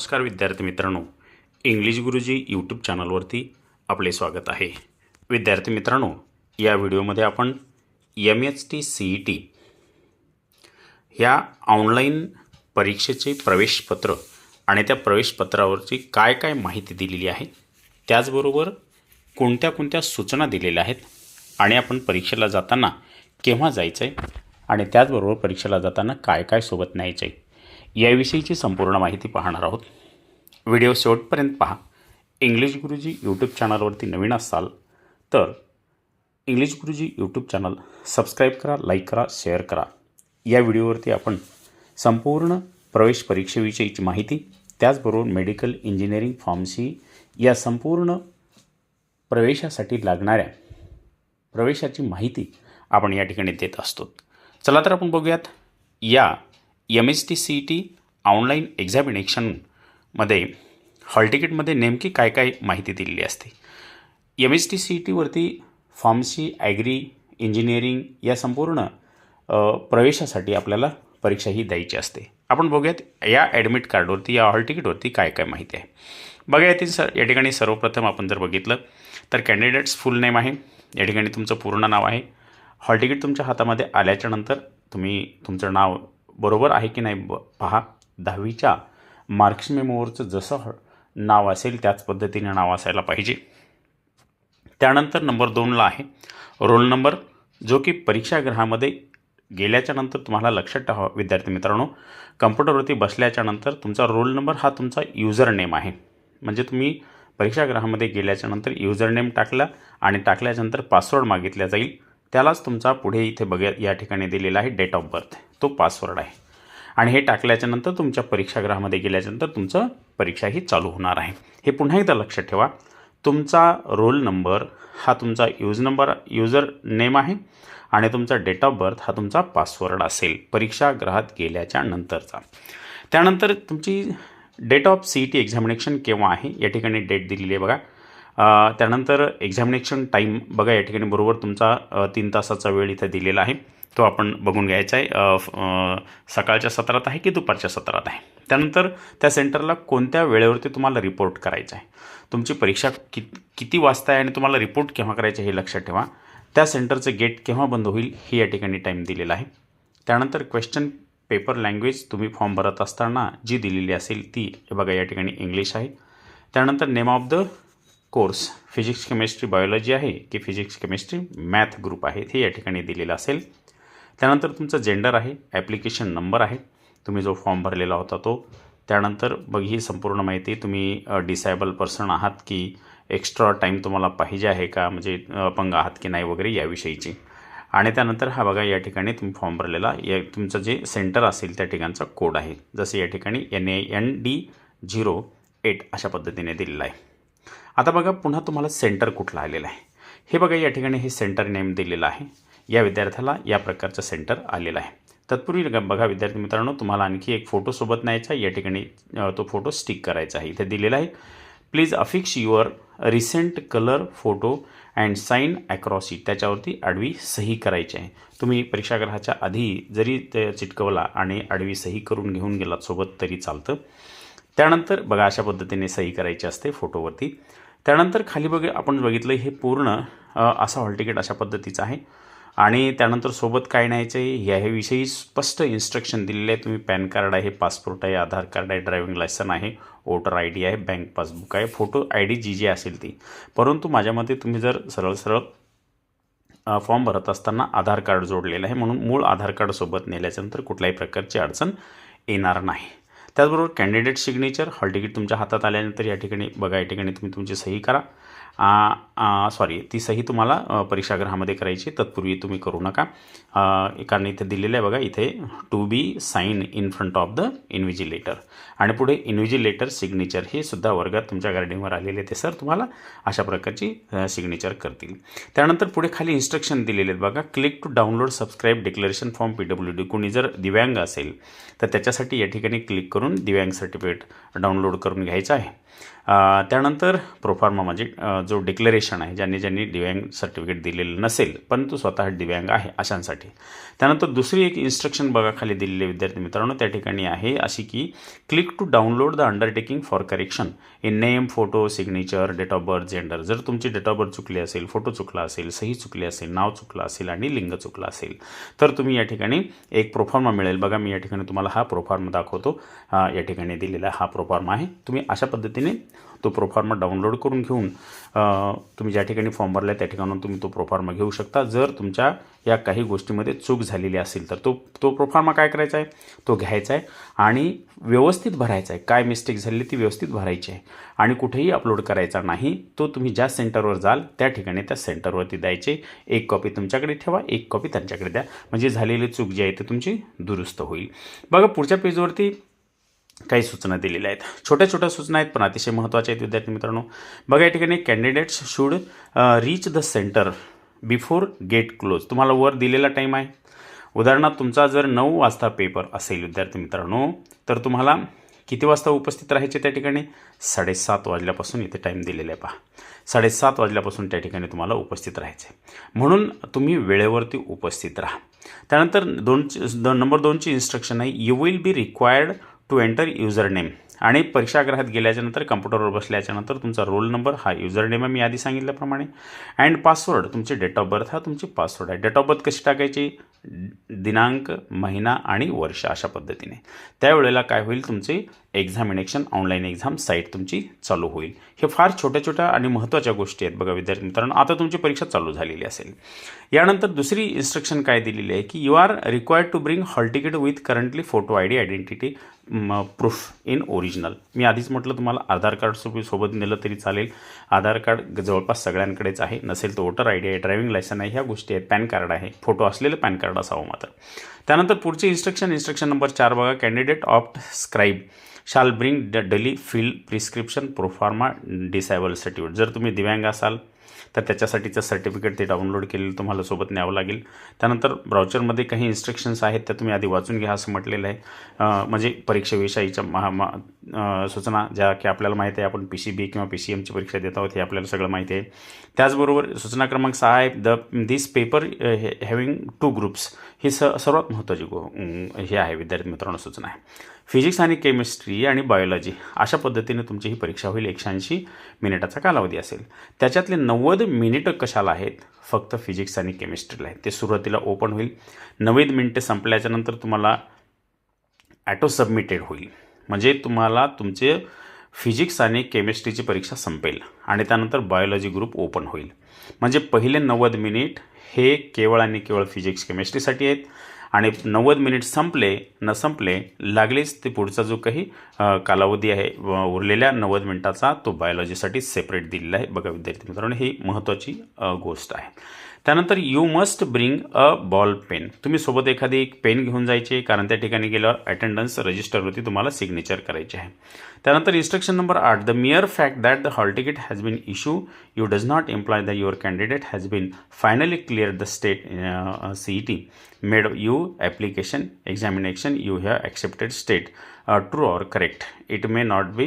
नमस्कार विद्यार्थी मित्रांनो. इंग्लिश गुरुजी यूट्यूब चॅनलवरती आपले स्वागत आहे. विद्यार्थी मित्रांनो या व्हिडिओमध्ये आपण M H T C E T ह्या ऑनलाईन परीक्षेचे प्रवेशपत्र आणि त्या प्रवेशपत्रावरची काय काय माहिती दिलेली आहे त्याचबरोबर कोणत्या कोणत्या सूचना दिलेल्या आहेत आणि आपण परीक्षेला जाताना केव्हा जायचं आहे आणि त्याचबरोबर परीक्षेला जाताना काय काय सोबत न्यायचं आहे याविषयीची संपूर्ण माहिती पाहणार आहोत. व्हिडिओ शेवटपर्यंत पहा. इंग्लिश गुरुजी यूट्यूब चॅनलवरती नवीन असाल तर English Guruji YouTube channel subscribe करा लाईक करा शेअर करा. या व्हिडिओवरती आपण संपूर्ण प्रवेश परीक्षेविषयीची माहिती त्याचबरोबर मेडिकल इंजिनिअरिंग फार्मसी या संपूर्ण प्रवेशासाठी लागणाऱ्या प्रवेशाची माहिती आपण या ठिकाणी देत असतो. चला तर आपण बघूयात या M S T C E T online एक्झामिनेशनमध्ये hall तिकीटमध्ये नेमकी काय काय माहिती दिलेली असते. M S T C E टीवरती pharmacy agri engineering या संपूर्ण प्रवेशासाठी आपल्याला परीक्षा ही द्यायची असते. आपण बघूयात या ॲडमिट कार्डवरती या हॉल तिकीटवरती काय काय माहिती आहे. बघा येथील सर या ठिकाणी सर्वप्रथम आपण जर बघितलं तर कॅन्डिडेट्स फुल नेम आहे. या ठिकाणी तुमचं पूर्ण नाव आहे. हॉल तिकीट तुमच्या हातामध्ये आल्याच्यानंतर तुम्ही तुमचं नाव बरोबर आहे की नाही? ब पहा दहावीच्या मार्क्स मेमोवरचं जसं नाव असेल त्याच पद्धतीने नाव असायला पाहिजे. त्यानंतर नंबर दोनला आहे रोल नंबर जो की परीक्षागृहामध्ये गेल्याच्यानंतर तुम्हाला लक्षात ठेवा विद्यार्थी मित्रांनो. कम्प्युटरवरती बसल्याच्या नंतर तुमचा रोल नंबर हा तुमचा युजर नेम आहे. म्हणजे तुम्ही परीक्षागृहामध्ये गेल्याच्यानंतर युजर नेम टाकला आणि टाकल्याच्यानंतर पासवर्ड मागितला जाईल. त्यालाच तुमचा पुढे इथे बघा या ठिकाणी दिलेला आहे डेट ऑफ बर्थ तो पासवर्ड आहे. आणि हे टाकल्याच्यानंतर तुमच्या परीक्षागृहामध्ये गेल्याच्यानंतर तुमचं परीक्षा ही चालू होणार आहे. हे पुन्हा एकदा लक्षात ठेवा. तुमचा रोल नंबर हा तुमचा यूज नंबर युजर नेम आहे आणि तुमचा डेट ऑफ बर्थ हा तुमचा पासवर्ड असेल परीक्षागृहात गेल्याच्या नंतरचा. त्यानंतर तुमची date of C E T examination केव्हा आहे? या ठिकाणी डेट दिलेली आहे बघा. त्यानंतर एक्झामिनेशन टाईम बघा या ठिकाणी बरोबर तुमचा तीन तासाचा वेळ इथं दिलेला आहे. तो आपण बघून घ्यायचा आहे. फ- सकाळच्या सत्रात आहे की दुपारच्या सत्रात आहे? त्यानंतर त्या सेंटरला कोणत्या वेळेवरती तुम्हाला रिपोर्ट करायचा आहे? तुमची परीक्षा कि किती वाजता आहे आणि तुम्हाला रिपोर्ट केव्हा करायचं हे लक्षात ठेवा. त्या सेंटरचं गेट केव्हा बंद होईल हे या ठिकाणी टाईम दिलेला आहे. त्यानंतर क्वेश्चन पेपर लँग्वेज तुम्ही फॉर्म भरत असताना जी दिलेली असेल ती बघा या ठिकाणी इंग्लिश आहे. त्यानंतर name of the course physics chemistry biology आहे की फिजिक्स केमिस्ट्री मॅथ ग्रुप आहे हे या ठिकाणी दिलेलं असेल. त्यानंतर तुमचं जेंडर आहे ॲप्लिकेशन नंबर आहे तुम्ही जो फॉर्म भरलेला होता तो. त्यानंतर बघ ही संपूर्ण माहिती तुम्ही डिसायबल पर्सन आहात की एक्स्ट्रा टाईम तुम्हाला पाहिजे आहे का म्हणजे अपंग आहात की नाही वगैरे याविषयीची. आणि त्यानंतर हा बघा या ठिकाणी तुम्ही फॉर्म भरलेला या तुमचं जे सेंटर असेल त्या ठिकाणचा कोड आहे. जसं या ठिकाणी N A N D zero eight अशा पद्धतीने दिलेला आहे. आता बघा पुन्हा तुम्हाला सेंटर कुठलं आलेलं आहे. हे बघा या ठिकाणी हे सेंटर नेम दिलेलं आहे. या विद्यार्थ्याला या प्रकारचं सेंटर आलेलं आहे. तत्पूर्वी बघा विद्यार्थी मित्रांनो तुम्हाला आणखी एक फोटो सोबत न्यायचा या ठिकाणी तो फोटो स्टिक करायचा आहे. इथे दिलेला आहे. Please affix your recent colour photo and sign across it त्याच्यावरती आडवी सही करायची आहे. तुम्ही परीक्षागृहाच्या आधी जरी ते चिटकवला आणि आडवी सही करून घेऊन गेलात सोबत तरी चालतं. त्यानंतर बघा अशा पद्धतीने सही करायची असते फोटोवरती त्यानंतर खाली बघ आपण बघितलं हे पूर्ण असा हॉल तिकीट अशा पद्धतीचं आहे. आणि त्यानंतर सोबत काय न्यायचं आहे ह्याविषयी स्पष्ट इन्स्ट्रक्शन दिलेले आहे तुम्ही पॅन कार्ड आहे पासपोर्ट आहे आधार कार्ड आहे ड्रायव्हिंग लायसन आहे वोटर आय डी आहे बँक पासबुक आहे फोटो आय डी जी जी असेल ती. परंतु माझ्या मते तुम्ही जर सरळ सरळ फॉर्म भरत असताना आधार कार्ड जोडलेलं आहे म्हणून मूळ आधार कार्ड सोबत नेल्याच्यानंतर कुठल्याही प्रकारची अडचण येणार नाही. त्याचबरोबर कॅन्डिडेट सिग्नेचर हॉल तिकीट तुमच्या हातात आल्यानंतर या ठिकाणी बघा या ठिकाणी तुम्ही तुमची सही करा. सॉरी ती सही तुम्हाला परीक्षागृहामध्ये करायची तत्पूर्वी तुम्ही करू नका. कारण इथे दिलेलं आहे बघा इथे to be sign in front of the invigilator आणि पुढे इन्व्हिजिलेटर सिग्नेचर हे सुद्धा वर्गात तुमच्या गार्डिंगवर आलेले ते सर तुम्हाला अशा प्रकारची सिग्नेचर करतील. त्यानंतर पुढे खाली इन्स्ट्रक्शन दिलेले आहेत बघा click to download subscribe declaration form P W D कोणी जर दिव्यांग असेल तर त्याच्यासाठी या ठिकाणी क्लिक करून दिव्यांग सर्टिफिकेट डाउनलोड करून घ्यायचं आहे. त्यानंतर प्रोफार्मा म्हणजे जो डिक्लेरेशन आहे ज्यांनी ज्यांनी दिव्यांग सर्टिफिकेट दिलेलं नसेल परंतु स्वतः दिव्यांग आहे अशांसाठी. त्यानंतर दुसरी एक इन्स्ट्रक्शन बघा खाली दिलेले विद्यार्थी मित्रांनो त्या ठिकाणी आहे अशी की click to download the undertaking for correction in name photo signature date of birth gender जर तुमची डेट ऑफ बर्थ चुकली असेल फोटो चुकला असेल सही चुकली असेल नाव चुकलं असेल आणि लिंग चुकलं असेल तर तुम्ही या ठिकाणी एक प्रोफॉर्मा मिळेल. बघा मी या ठिकाणी तुम्हाला हा प्रोफॉर्म दाखवतो. या ठिकाणी दिलेला हा प्रोफॉर्म आहे. तुम्ही अशा पद्धतीने तो प्रोफार्मा डाउनलोड करून घेऊन तुम्ही ज्या ठिकाणी फॉर्म भरला आहे त्या ठिकाणून तुम्ही तो प्रोफार्मा घेऊ शकता. जर तुमच्या या काही गोष्टीमध्ये चूक झालेली असेल तर तो तो प्रोफार्मा काय करायचा आहे? तो घ्यायचा आहे आणि व्यवस्थित भरायचा आहे. काय मिस्टेक झालेली ती व्यवस्थित भरायची आहे. आणि कुठेही अपलोड करायचा नाही तो तुम्ही ज्या सेंटरवर जाल त्या ठिकाणी त्या सेंटरवरती द्यायचे. एक कॉपी तुमच्याकडे ठेवा एक कॉपी त्यांच्याकडे द्या. म्हणजे झालेली चूक जी आहे ती तुमची दुरुस्त होईल. बघा पुढच्या पेजवरती काही सूचना दिलेल्या आहेत. छोट्या छोट्या सूचना आहेत पण अतिशय महत्त्वाच्या आहेत विद्यार्थी मित्रांनो. बघा या ठिकाणी candidates should reach the centre before gate close तुम्हाला वर दिलेला टाईम आहे. उदाहरणार्थ तुमचा जर नऊ वाजता पेपर असेल विद्यार्थी मित्रांनो तर तुम्हाला किती वाजता उपस्थित राहायचे त्या ठिकाणी? साडेसात वाजल्यापासून इथे टाईम दिलेला आहे पहा. साडेसात वाजल्यापासून त्या ठिकाणी तुम्हाला उपस्थित राहायचे म्हणून तुम्ही वेळेवरती उपस्थित राहा. त्यानंतर दोन दोन नंबर दोनची इन्स्ट्रक्शन आहे. You will be required to enter user name आणि परीक्षागृहात गेल्याच्यानंतर कम्प्युटरवर बसल्याच्यानंतर तुमचा रोल नंबर हा युजर नेम आहे मी आधी सांगितल्याप्रमाणे. अँड पासवर्ड तुमचे डेट ऑफ बर्थ हा तुमची पासवर्ड आहे. डेट ऑफ बर्थ कशी टाकायची? दिनांक महिना आणि वर्ष अशा पद्धतीने. त्यावेळेला काय होईल? तुमचे एक्झामिनेशन ऑनलाईन एक्झाम साईट तुमची चालू होईल. हे फार छोट्या छोट्या आणि महत्त्वाच्या गोष्टी आहेत बघा विद्यार्थी मित्रांनो. आता तुमची परीक्षा चालू झालेली असेल. यानंतर दुसरी इन्स्ट्रक्शन काय दिलेली आहे की you are required to bring hall ticket with currently photo I D identity proof in original मी आधीच म्हटलं तुम्हाला आधार कार्ड सोबत सोबत नेलं तरी चालेल. आधार कार्ड जवळपास सगळ्यांकडेच आहे. नसेल तर वोटर आय डी आहे ड्रायव्हिंग लायसन आहे ह्या गोष्टी आहेत. पॅन कार्ड आहे. फोटो असलेलं पॅन कार्ड असावं मात्र. त्यानंतर पुढचे इन्स्ट्रक्शन इन्स्ट्रक्शन नंबर चार बघा. Candidate opt scribe shall bring the duly fill prescription proforma disable certificate जर तुम्ही दिव्यांग असाल तर त्याच्यासाठीचं सर्टिफिकेट ते डाउनलोड केलेलं तुम्हाला सोबत न्यावं लागेल. त्यानंतर ब्राउचरमध्ये काही इन्स्ट्रक्शन्स आहेत त्या तुम्ही आधी वाचून घ्या असं म्हटलेलं आहे. म्हणजे परीक्षेविषयीच्या महा मा सूचना ज्या की आपल्याला माहिती आहे आपण पी सी बी किंवा पी सी एमची परीक्षा देत आहोत हे आपल्याला सगळं माहिती आहे. त्याचबरोबर सूचना क्रमांक सहा आहे the this paper having two groups ही स सर्वात महत्त्वाची गो हे आहे विद्यार्थी मित्रांनो सूचना आहे. फिजिक्स आणि केमिस्ट्री आणि बायोलॉजी अशा पद्धतीने तुमची ही परीक्षा होईल. एकशे ऐंशी मिनिटाचा कालावधी असेल. त्याच्यातले नव्वद मिनिटं कशाला आहेत? फक्त फिजिक्स आणि केमिस्ट्रीला आहेत. ते सुरुवातीला ओपन होईल. नव्वद मिनिटे संपल्याच्यानंतर तुम्हाला ॲटो सबमिटेड होईल. म्हणजे तुम्हाला तुमचे फिजिक्स आणि केमिस्ट्रीची परीक्षा संपेल आणि त्यानंतर बायोलॉजी ग्रुप ओपन होईल. म्हणजे पहिले नव्वद मिनिट हे केवळ आणि केवळ फिजिक्स केमिस्ट्रीसाठी आहेत. आणि नव्वद मिनिट संपले न संपले लागलीच ते पुढचा जो काही कालावधी आहे उरलेल्या नव्वद मिनिटाचा तो बायोलॉजीसाठी सेपरेट दिलेला आहे. बघा विद्यार्थी मित्रांनो ही महत्त्वाची गोष्ट आहे. त्यानंतर you must bring a ball pen तुम्ही सोबत एखादी एक पेन घेऊन जायचे कारण त्या ठिकाणी गेल्यावर अटेंडन्स रजिस्टरवरती तुम्हाला सिग्नेचर करायचे आहे. त्यानंतर इन्स्ट्रक्शन नंबर आठ. The mere fact that the hall ticket has been issue you does not employ the your candidate has been finally clear the state C E T made you application examination you have accepted state true or correct it may not be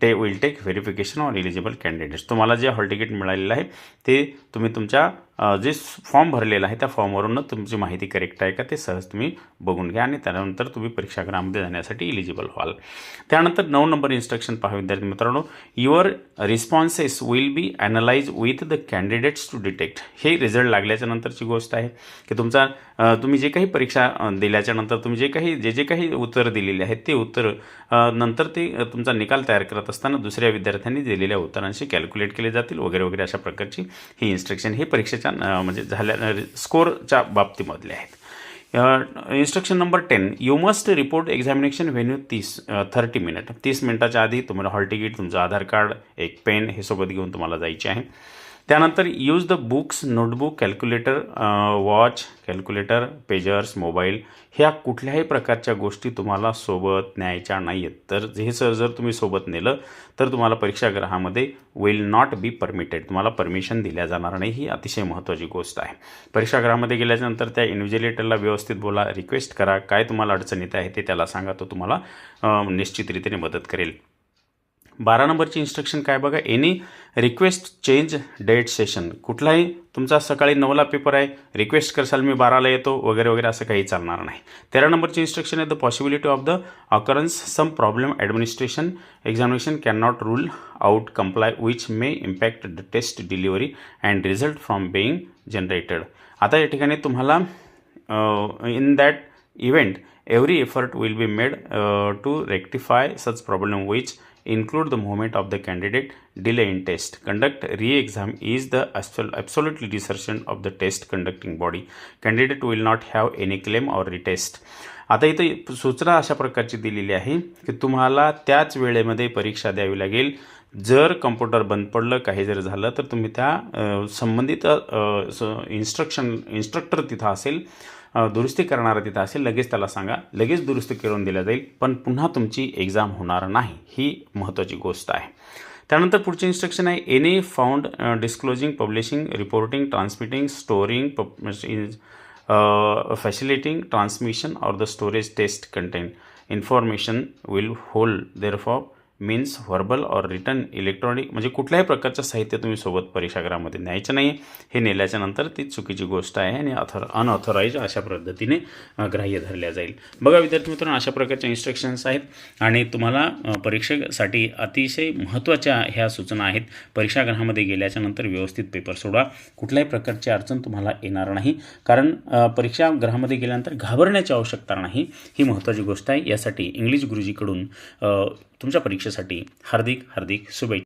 टे will take verification on eligible candidates तुम्हाला जे hall ticket मिळालेलं आहे ते तुम्ही तुमच्या जे form भरलेला आहे त्या फॉर्मवरून तुमची माहिती करेक्ट आहे का ते सहज तुम्ही बघून घ्या आणि त्यानंतर तुम्ही परीक्षागृहामध्ये जाण्यासाठी इलिजिबल व्हाल. त्यानंतर नऊ नंबर इन्स्ट्रक्शन पहा विद्यार्थी मित्रांनो. Your responses will be analyse with the candidates to detect हे रिझल्ट लागल्याच्या नंतरची गोष्ट आहे की तुमचा तुम्ही जे काही परीक्षा दिल्याच्या नंतर तुम्ही जे काही जे जे काही उत्तरं दिलेली आहेत ते उत्तर नंतर ते तुमचा निकाल तयार करत असताना दुसऱ्या विद्यार्थ्यांनी दिलेल्या उत्तरांशी कॅल्क्युलेट केले जातील वगैरे वगैरे अशा प्रकारची ही इन्स्ट्रक्शन हे परीक्षेच्या म्हणजे झाल्या स्कोअरच्या बाबतीमधले आहेत. Instruction number ten you must report examination venue तीस थर्टी मिनिट तीस मिनिटाच्या आधी तुम्हाला हॉल तिकीट तुमचं आधार कार्ड एक पेन हे सोबत घेऊन तुम्हाला जायचे आहे. त्यानंतर use the books notebook calculator watch calculator pagers mobile ह्या कुठल्याही प्रकारच्या गोष्टी तुम्हाला सोबत न्यायच्या नाही आहेत तर हे सर जर तुम्ही सोबत नेलं तर तुम्हाला परीक्षागृहामध्ये विल नॉट बी परमिटेड तुम्हाला परमिशन दिल्या जाणार नाही. ही अतिशय महत्त्वाची गोष्ट आहे. परीक्षागृहामध्ये गेल्याच्यानंतर त्या इन्व्हिजिलेटरला व्यवस्थित बोला रिक्वेस्ट करा. काय तुम्हाला अडचण येत आहे ते त्याला सांगा. तो तुम्हाला निश्चितरीतीने मदत करेल. बारा नंबरची इन्स्ट्रक्शन काय बघा? Any request change date session कुठलाही तुमचा सकाळी नऊला पेपर आहे रिक्वेस्ट करसाल मी बाराला येतो वगैरे वगैरे असं काही चालणार नाही. तेरा नंबरची इन्स्ट्रक्शन आहे the possibility of the occurrence some problem administration examination can not rule out comply which may impact the test delivery and result from being generated आता या ठिकाणी तुम्हाला in that event every effort will be made to rectify such problem which include the movement of the candidate delay in test conduct re-exam is the absolutely desertion of the test conducting body candidate will not have any claim or retest आता इथं सूचना अशा प्रकारची दिलेली आहे की तुम्हाला त्याच वेळेमध्ये परीक्षा द्यावी लागेल जर कम्प्युटर बंद पडलं काही जर झालं तर तुम्ही त्या संबंधित इन्स्ट्रक्शन इन्स्ट्रक्टर तिथं असेल दुरुस्ती करणारा तिथं असेल लगेच त्याला सांगा. लगेच दुरुस्त करून दिल्या जाईल पण पुन्हा तुमची एक्झाम होणार नाही. ही महत्त्वाची गोष्ट आहे. त्यानंतर पुढचे इन्स्ट्रक्शन आहे any found disclosing publishing reporting transmitting storing facilitating transmission or the storage test content information will hold there for means verbal or return electronic म्हणजे कुठल्याही प्रकारचं साहित्य तुम्ही सोबत परीक्षागृहामध्ये न्यायचं नाही हे नेल्याच्या नंतर ती चुकीची गोष्ट आहे आणि अथॉर अनऑथोराईज अशा पद्धतीने ग्राह्य धरल्या जाईल. बघा विद्यार्थी मित्रांनो अशा प्रकारच्या इन्स्ट्रक्शन्स आहेत आणि तुम्हाला परीक्षेसाठी अतिशय महत्त्वाच्या ह्या सूचना आहेत. परीक्षागृहामध्ये गेल्याच्यानंतर व्यवस्थित पेपर सोडा कुठल्याही प्रकारची अडचण तुम्हाला येणार नाही. कारण परीक्षागृहामध्ये गेल्यानंतर घाबरण्याची आवश्यकता नाही. ही महत्त्वाची गोष्ट आहे. यासाठी इंग्लिश गुरुजीकडून तुमच्या परीक्षेसाठी हार्दिक हार्दिक शुभेच्छा.